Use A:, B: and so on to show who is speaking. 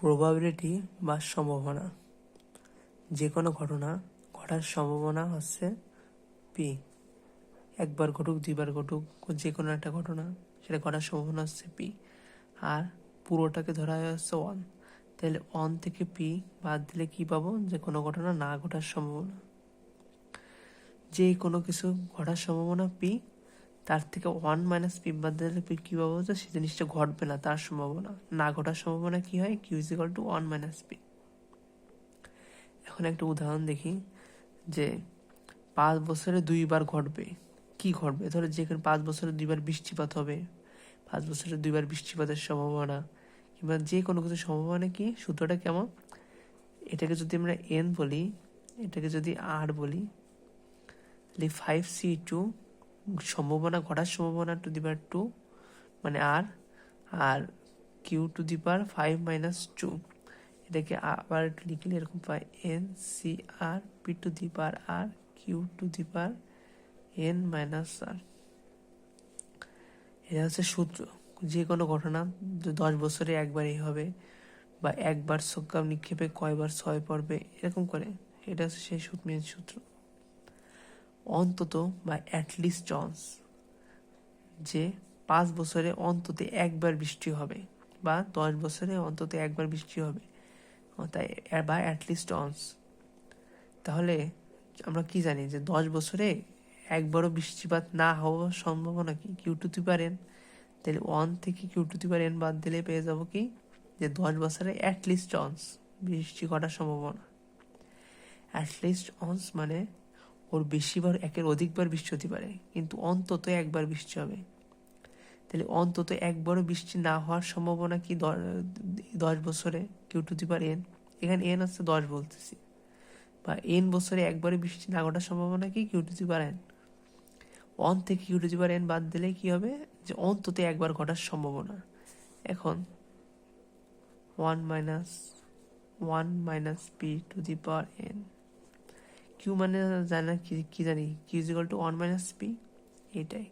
A: Probability বা সম্ভাবনা। যে কোনো ঘটনা ঘটার সম্ভাবনা হচ্ছে পি একবার ঘটুক, দুইবার ঘটুক যে কোনো একটা ঘটনা সেটা ঘটার সম্ভাবনা হচ্ছে পি আর পুরোটাকে ধরা হয় হচ্ছে ওয়ান তাহলে ওয়ান থেকে পি বাদ দিলে কি পাবো? যে কোনো ঘটনা না ঘটার সম্ভাবনা। যে কোনো কিছু ঘটার সম্ভাবনা পি তার থেকে ওয়ান মাইনাস পি বাদ দিলে পি কী পাবো? যে সে জিনিসটা ঘটবে না, তার সম্ভাবনা। না ঘটার সম্ভাবনা কি হয়? Q is equal to one minus p এখন একটা উদাহরণ দেখি, যে পাঁচ বছরে দুইবার ঘটবে। কি ঘটবে? ধরো যেখানে পাঁচ বছরে দুইবার বৃষ্টিপাত হবে। পাঁচ বছরে দুইবার বৃষ্টিপাতের সম্ভাবনা। কিংবা যে কোনো কিছু সম্ভাবনা কি? সূত্রটা কেমন? এটাকে যদি আমরা এন বলি, এটাকে যদি আর বলি ফাইভ সি টু সম্ভাবনা, ঘটার সম্ভাবনা টু দি পাওয়ার টু মানে আর আর q to the power five minus two এটাকে আবার একটু লিখলে এরকম পাই n c r p to the power r q to the power n minus r এটা হচ্ছে সূত্র। যে কোনো ঘটনা দশ বছরে একবারই হবে বা একবার সজ্ঞা নিক্ষেপে কয়বার ছয় পড়বে, এরকম করে। এটা হচ্ছে সেই সূত্র। অন্তত বা অ্যাটলিস্ট চান্স যে পাঁচ বছরে অন্তত একবার বৃষ্টি হবে বা দশ বছরে অন্তত একবার বৃষ্টি হবে। তাই বা অ্যাটলিস্ট চান্স তাহলে আমরা কি জানি যে দশ বছরে একবারও বৃষ্টিপাত না হওয়ার সম্ভাবনা কি? কিউ টু দি পারেন তাহলে ওয়ান থেকে কিউ টু দি পারেন বাদ দিলে পেয়ে যাব কি? যে দশ বছরে অ্যাটলিস্ট চান্স বৃষ্টি ঘটার সম্ভাবনা। অ্যাটলিস্ট অনস মানে ওর বেশিবার, একের অধিকবার বৃষ্টি হতে পারে, কিন্তু অন্তত একবার বৃষ্টি হবে। তাহলে অন্তত একবারও বৃষ্টি না হওয়ার সম্ভাবনা কি দশ বছরে q to the power? N, এখানে এন হচ্ছে দশ বলতেছি। বা এন বছরে একবারে বৃষ্টি না ঘটার সম্ভাবনা কি q to the power? N one থেকে q to the power, n বাদ দিলে কি হবে? যে অন্তত একবার ঘটার সম্ভাবনা। এখন one minus one minus p to the power n q মানে জানা কি জানি q is equal to one minus p এটাই